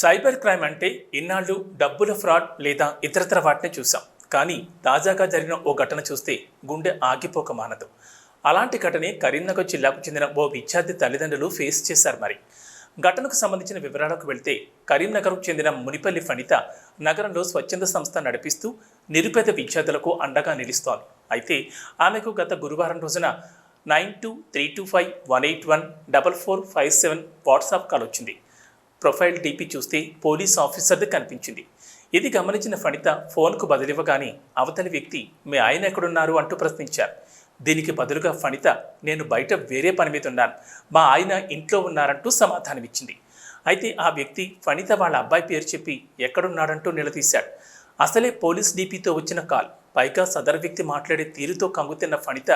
Cyber crime అంటే ఇన్నాళ్ళు డబ్బుల ఫ్రాడ్ లేదా ఇతరతర వాటిని చూసాం కానీ తాజాగా జరిగిన ఓ ఘటన చూస్తే గుండె ఆగిపోక మానదు. అలాంటి ఘటనే కరీంనగర్ జిల్లాకు చెందిన ఓ విద్యార్థి తల్లిదండ్రులు ఫేస్ చేశారు మరి. ఘటనకు సంబంధించిన వివరాలకు వెళ్తే కరీంనగర్కు చెందిన మునిపల్లి ఫణిత నగరంలో స్వచ్ఛంద సంస్థ నడిపిస్తూ నిరుపేద విద్యార్థులకు అండగా నిలుస్తోంది. అయితే ఆమెకు గత గురువారం రోజున nine two three two five one eight one double four five seven WhatsApp call వచ్చింది. ప్రొఫైల్ డీపీ చూస్తే పోలీస్ ఆఫీసర్ది కనిపించింది. ఇది గమనించిన ఫణిత ఫోన్కు బదిలివ్వగానే అవతలి వ్యక్తి మీ ఆయన ఎక్కడున్నారు? అంటూ ప్రశ్నించారు. దీనికి బదులుగా ఫణిత నేను బయట వేరే పని మీద ఉన్నాను. మా ఆయన ఇంట్లో ఉన్నారంటూ సమాధానమిచ్చింది. అయితే ఆ వ్యక్తి ఫణిత వాళ్ళ అబ్బాయి పేరు చెప్పి ఎక్కడున్నాడంటూ నిలదీశాడు. అసలే పోలీస్ డీపీతో వచ్చిన కాల్. పైగా సదరు వ్యక్తి మాట్లాడే తీరుతో కంగుతిన్న ఫణిత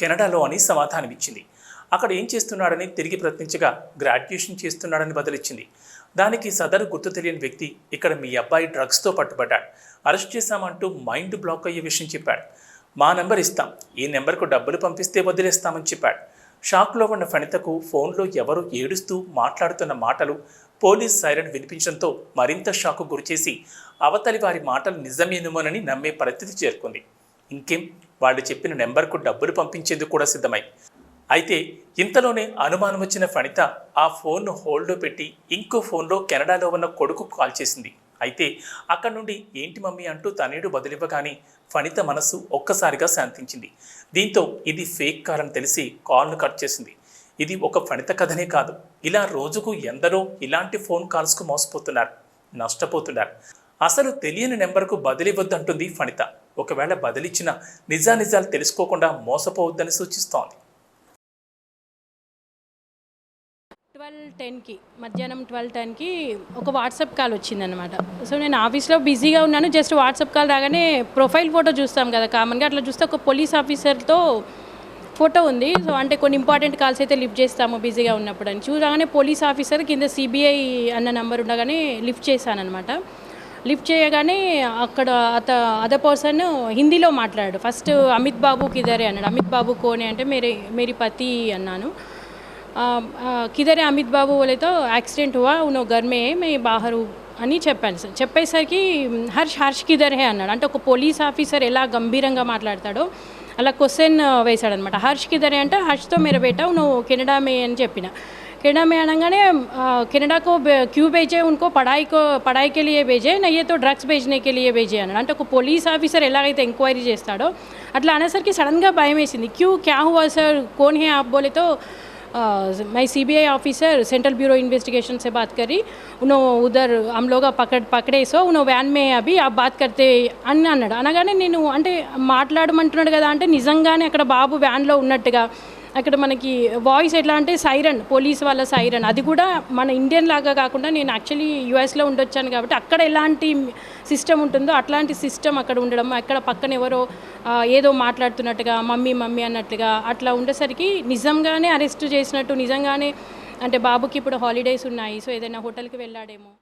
కెనడాలో అని సమాధానమిచ్చింది. అక్కడ ఏం చేస్తున్నాడని తిరిగి ప్రశ్నించగా గ్రాడ్యుయేషన్ చేస్తున్నాడని బదిలిచ్చింది. దానికి సదరు గుర్తు తెలియని వ్యక్తి ఇక్కడ మీ అబ్బాయి డ్రగ్స్తో పట్టుబడ్డాడు. అరెస్ట్ చేశామంటూ మైండ్ బ్లాక్ అయ్యే విషయం చెప్పాడు. మా నెంబర్ ఇస్తాం. ఈ నెంబర్కు డబ్బులు పంపిస్తే వదిలేస్తామని చెప్పాడు. షాక్లో ఉన్న ఫణితకు ఫోన్లో ఎవరో ఏడుస్తూ మాట్లాడుతున్న మాటలు పోలీస్ సైరన్ వినిపించడంతో మరింత షాకు గురిచేసి అవతలి వారి మాటలు నిజమేనుమోనని నమ్మే పరిస్థితి చేరుకుంది. ఇంకేం? వాళ్ళు చెప్పిన నెంబర్కు డబ్బులు పంపించేందుకు కూడా సిద్ధమై అయితే ఇంతలోనే అనుమానం వచ్చిన ఫణిత ఆ ఫోన్ను హోల్డ్లో పెట్టి ఇంకో ఫోన్లో కెనడాలో ఉన్న కొడుకు కాల్ చేసింది. అయితే అక్కడ నుండి ఏంటి మమ్మీ అంటూ తనేడు బదిలివ్వగానే ఫణిత మనసు ఒక్కసారిగా శాంతించింది. దీంతో ఇది ఫేక్ కాల్ అని తెలిసి కాల్ను కట్ చేసింది. ఇది ఒక ఫణిత కథనే కాదు. ఇలా రోజుకు ఎందరో ఇలాంటి ఫోన్ కాల్స్కు మోసపోతున్నారు నష్టపోతున్నారు. అసలు తెలియని నెంబర్కు బదిలివ్వద్దంటుంది ఫణిత. ఒకవేళ బదిలిచ్చిన నిజానిజాలు తెలుసుకోకుండా మోసపోవద్దని సూచిస్తోంది. టెన్కి మధ్యాహ్నం ట్వెల్వ్ టెన్కి ఒక వాట్సాప్ కాల్ వచ్చిందనమాట సో నేను ఆఫీస్లో బిజీగా ఉన్నాను జస్ట్ వాట్సాప్ కాల్ రాగానే ప్రొఫైల్ ఫోటో చూస్తాం కదా కామన్గా అట్లా చూస్తే ఒక పోలీస్ ఆఫీసర్తో ఫోటో ఉంది. సో అంటే కొన్ని ఇంపార్టెంట్ కాల్స్ అయితే లిఫ్ట్ చేస్తాము బిజీగా ఉన్నప్పుడు అని. చూడగానే పోలీస్ ఆఫీసర్ కింద సిబిఐ అన్న నెంబర్ ఉండగానే లిఫ్ట్ చేశానమాట లిఫ్ట్ చేయగానే అక్కడ అత అదర్ పర్సన్ హిందీలో మాట్లాడాడు. ఫస్ట్ అమిత్ బాబు ఇదరే అన్నాడు. అమిత్ బాబు కోనే అంటే మేరీ మేరీ పతి అన్నాను. आ, आ, किधर है अमित बाबू बोले तो एक्सीडेंट हुआ उन्हों घर में है मैं बाहर हूँ అని చెప్పాను సార్ చెప్పేసరికి హర్ష్ హర్ష్ కిదర్ హే అన్నాడు అంటే ఒక పోలీస్ ఆఫీసర్ ఎలా గంభీరంగా మాట్లాడతాడో అలా క్వశ్చన్ వేశాడనమాట హర్ష్ కిదర్ హే అంటే హర్ష్తో మేర బేటా నువ్వు కెనడా మే అని చెప్పిన కెనడా మే అనగానే ఆ, కెనడా को बे- क्यों भेजे उनको पढ़ाई को पढ़ाई के लिए भेजे नहीं ये तो డ్రగ్స్ भेजने के लिए भेजे అన్నాడు అంటే ఒక పోలీస్ ఆఫీసర్ ఎలాగైతే ఎంక్వైరీ చేస్తాడో అట్లా అనేసరికి సడన్గా భయం వేసింది క్యూ క్యా హువా సార్ కోన్ హే ఆప్ బోలే తో आ, मैं CBI officer central bureau investigation से बात करी उन्होंने उधर हम लोग पकड़ पकड़े सो उन्होंने వ్యాన్ మే అభి ఆ బాత్ కడితే అని అన్నాడు అనగానే నేను అంటే మాట్లాడమంటున్నాడు కదా అంటే నిజంగానే అక్కడ బాబు వ్యాన్లో ఉన్నట్టుగా అక్కడ మనకి వాయిస్ ఎట్లా అంటే సైరన్ పోలీస్ వాళ్ళ సైరన్. అది కూడా మన ఇండియన్ లాగా కాకుండా నేను యాక్చువల్లీ యూఎస్లో ఉండొచ్చాను కాబట్టి అక్కడ ఎలాంటి సిస్టమ్ ఉంటుందో అట్లాంటి సిస్టమ్ అక్కడ ఉండడం అక్కడ పక్కన ఎవరో ఏదో మాట్లాడుతున్నట్టుగా మమ్మీ మమ్మీ అన్నట్టుగా అట్లా ఉండేసరికి నిజంగానే అరెస్ట్ చేసినట్టు నిజంగానే అంటే బాబుకి ఇప్పుడు హాలిడేస్ ఉన్నాయి సో ఏదైనా హోటల్కి వెళ్ళాడేమో.